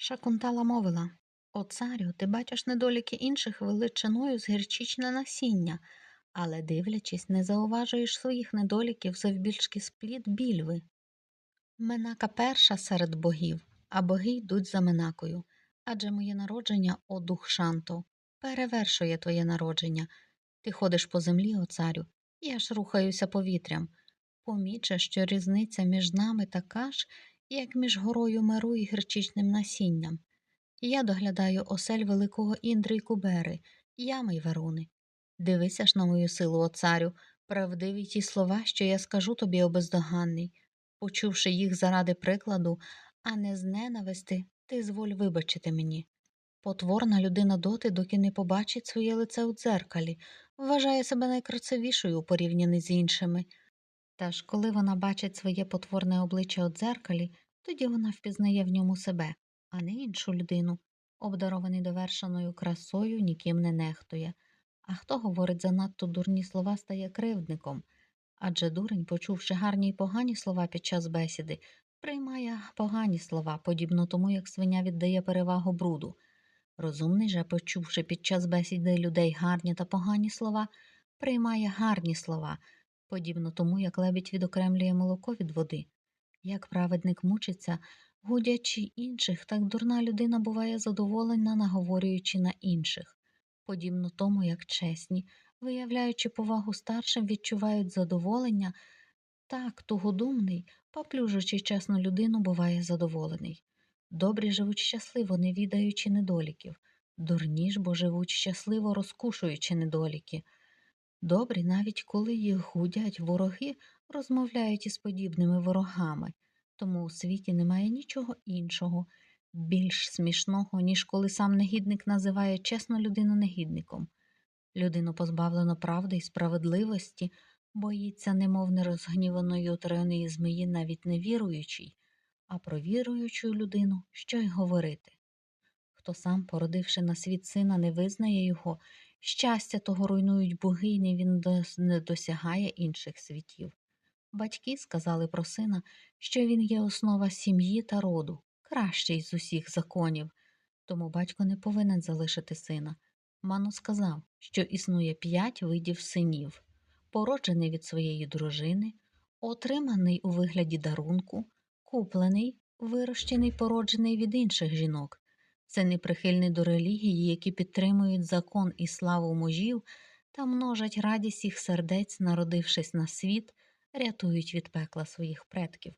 Шакунтала мовила О царю, ти бачиш недоліки інших величиною з гірчичне насіння, але, дивлячись, не зауважуєш своїх недоліків завбільшки сплід більви. Менака перша серед богів, а боги йдуть за Менакою. Адже моє народження, о дух Шанто, перевершує твоє народження. Ти ходиш по землі, о царю, я ж рухаюся повітрям. Поміче, що різниця між нами така ж, як між горою меру і гірчичним насінням. Я доглядаю осель великого Індри й Кубери, ями й Варуни. Дивися ж на мою силу, о царю, правдиві ті слова, що я скажу тобі, о бездоганний. Почувши їх заради прикладу, а не з ненависти, ти зволь вибачити мені. Потворна людина доти, доки не побачить своє лице у дзеркалі, вважає себе найкрасивішою у порівнянні з іншими. Та ж коли вона бачить своє потворне обличчя у дзеркалі, тоді вона впізнає в ньому себе, а не іншу людину. Обдарований довершеною красою ніким не нехтує. А хто говорить занадто дурні слова, стає кривдником. Адже дурень, почувши гарні й погані слова під час бесіди, приймає погані слова, подібно тому, як свиня віддає перевагу бруду. Розумний же, почувши під час бесіди людей гарні та погані слова, приймає гарні слова, подібно тому, як лебідь відокремлює молоко від води. Як праведник мучиться, гудячи інших, так дурна людина буває задоволена, наговорюючи на інших, подібно тому, як чесні, виявляючи повагу старшим, відчувають задоволення, так тугодумний, поплюжучи чесну людину, буває задоволений. Добрі живуть щасливо, не відаючи недоліків, дурні ж бо живуть щасливо, розкушуючи недоліки. Добрі, навіть коли їх гудять вороги, розмовляють із подібними ворогами, тому у світі немає нічого іншого, більш смішного, ніж коли сам негідник називає чесну людину негідником. Людину позбавлено правди і справедливості, боїться, немов нерозгніваної отреної змії, навіть невіруючий, а про віруючу людину що й говорити. Хто сам, породивши на світ сина, не визнає його, щастя того руйнують боги, і він не досягає інших світів. Батьки сказали про сина, що він є основа сім'ї та роду, кращий з усіх законів, тому батько не повинен залишити сина. Ману сказав, що існує п'ять видів синів породжений від своєї дружини, отриманий у вигляді дарунку, куплений, вирощений, породжений від інших жінок. Це неприхильний до релігії, які підтримують закон і славу мужів та множать радість їх сердець, народившись на світ, рятують від пекла своїх предків.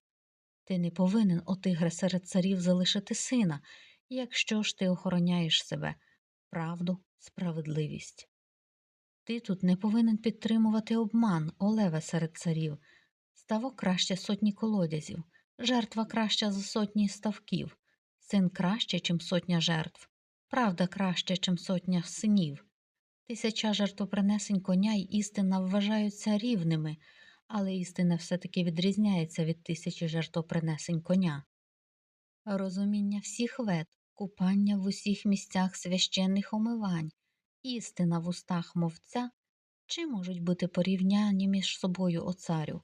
Ти не повинен, о тигре, серед царів залишити сина, якщо ж ти охороняєш себе, правду, справедливість. Ти тут не повинен підтримувати обман, олеве серед царів, ставок краще сотні колодязів, жертва краща за сотні ставків, син краще, чим сотня жертв, правда краще, чим сотня синів. Тисяча жертвопринесень коня й істина вважаються рівними, але істина все таки відрізняється від тисячі жертвопринесень коня. Розуміння всіх вет, купання в усіх місцях священних омивань, істина в устах мовця, чи можуть бути порівняні між собою о царю?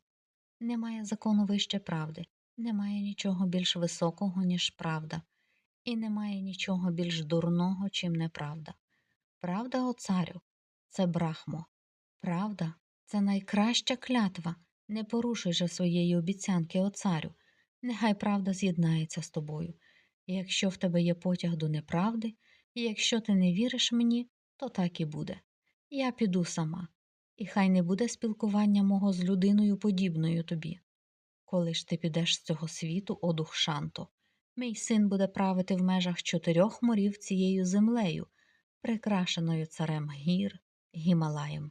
Немає закону вище правди, немає нічого більш високого, ніж правда, і немає нічого більш дурного, чим неправда. Правда, о царю, це брахмо, правда, це найкраща клятва. Не порушуй же своєї обіцянки, о царю, нехай правда з'єднається з тобою. І якщо в тебе є потяг до неправди, і якщо ти не віриш мені, то так і буде. Я піду сама, і хай не буде спілкування мого з людиною подібною тобі. Коли ж ти підеш з цього світу, о дух Шанто, мій син буде правити в межах чотирьох морів цією землею, прикрашеною царем гір Гімалаєм.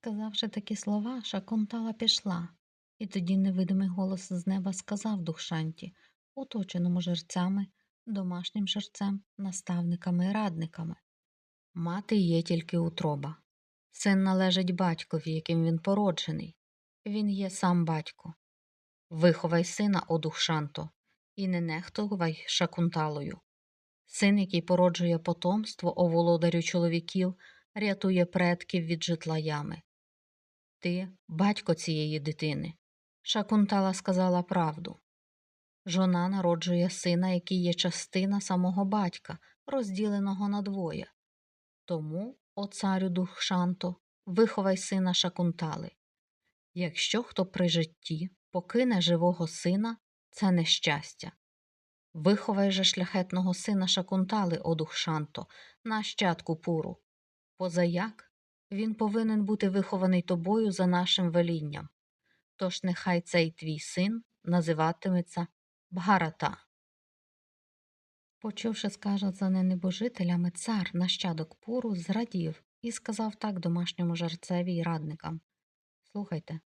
Сказавши такі слова, Шакунтала пішла, і тоді невидимий голос з неба сказав Духшанті, оточеному жерцями, домашнім жерцем, наставниками і радниками Мати є тільки утроба. Син належить батькові, яким він породжений. Він є сам батько. Виховай сина, о Духшанто, і не нехтувай шакунталою. Син, який породжує потомство, о володарю чоловіків, рятує предків від житла ями. Ти батько цієї дитини. Шакунтала сказала правду. Жона народжує сина, який є частина самого батька, розділеного на двоє. Тому, о царю Духшанто, виховай сина Шакунтали. Якщо хто при житті покине живого сина, це нещастя. Виховай же шляхетного сина Шакунтали, о Духшанто, нащадку пуру. Позаяк він повинен бути вихований тобою за нашим велінням. Тож нехай цей твій син називатиметься Бгарата. Почувши сказане небожителями, цар, нащадок пуру, зрадів і сказав так домашньому жарцеві й радникам Слухайте,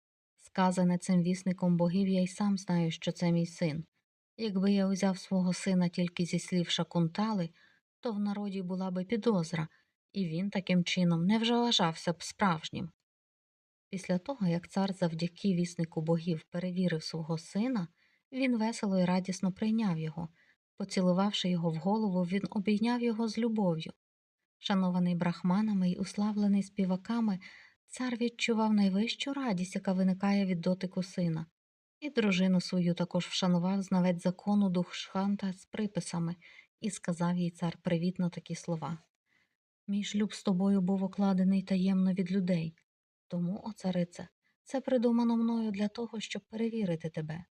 сказане цим вісником богів, я й сам знаю, що це мій син. Якби я узяв свого сина тільки зі слів Шакунтали, то в народі була би підозра, і він таким чином не вже вважався б справжнім. Після того, як цар завдяки віснику богів перевірив свого сина, він весело і радісно прийняв його. Поцілувавши його в голову, він обійняв його з любов'ю. Шанований брахманами й уславлений співаками, цар відчував найвищу радість, яка виникає від дотику сина, і дружину свою також вшанував знавець закону Духшханта з приписами і сказав їй цар привітно такі слова. Мій шлюб з тобою був окладений таємно від людей, тому, о царице, це придумано мною для того, щоб перевірити тебе.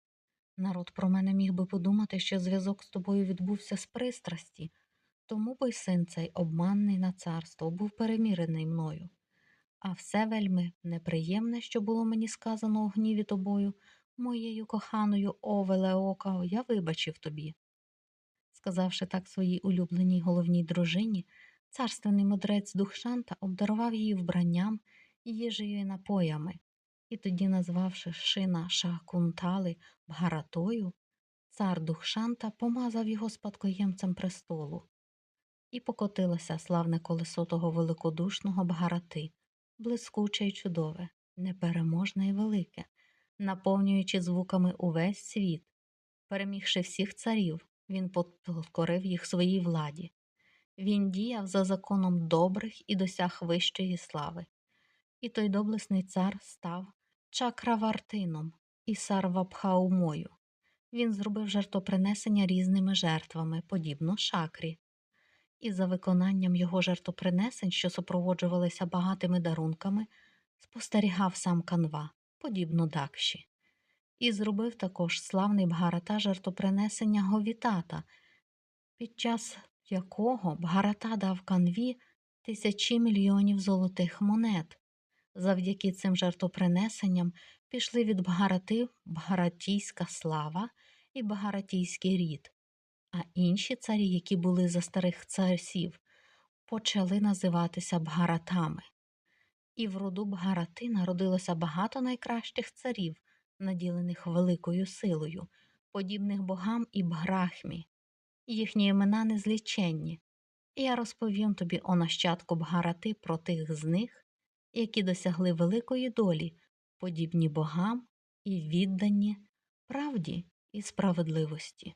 Народ про мене міг би подумати, що зв'язок з тобою відбувся з пристрасті, тому й син цей обманний на царство був перемірений мною. А все вельми неприємне, що було мені сказано у гніві тобою, моєю коханою Овелеокао, я вибачив тобі. Сказавши так своїй улюбленій головній дружині, царственний мудрець Духшанта обдарував її вбранням, їжею і напоями, і тоді, назвавши шина Шакунтали Бгаратою, цар Духшанта помазав його спадкоємцем престолу. І покотилося славне колесо того великодушного Бгарати, блискуче й чудове, непереможне і велике, наповнюючи звуками увесь світ. Перемігши всіх царів, він подкорив їх своїй владі. Він діяв за законом добрих і досяг вищої слави. І той доблесний цар став чакравартином і сарвабхаумою. Він зробив жертвопринесення різними жертвами, подібно шакрі. І за виконанням його жертвопринесень, що супроводжувалися багатими дарунками, спостерігав сам канва, подібно дакші. І зробив також славний Бгарата жертвопринесення Говітата, під час якого Бгарата дав канві тисячі мільйонів золотих монет. Завдяки цим жертвопринесенням пішли від Бгарати Бгаратійська слава і Бгаратійський рід, а інші царі, які були за старих царсів, почали називатися Бгаратами. І в роду Бгарати народилося багато найкращих царів, наділених великою силою, подібних богам і Бграхмі. Їхні імена незліченні. Я розповім тобі о нащадку Бгарати про тих з них, які досягли великої долі, подібні богам і віддані правді і справедливості.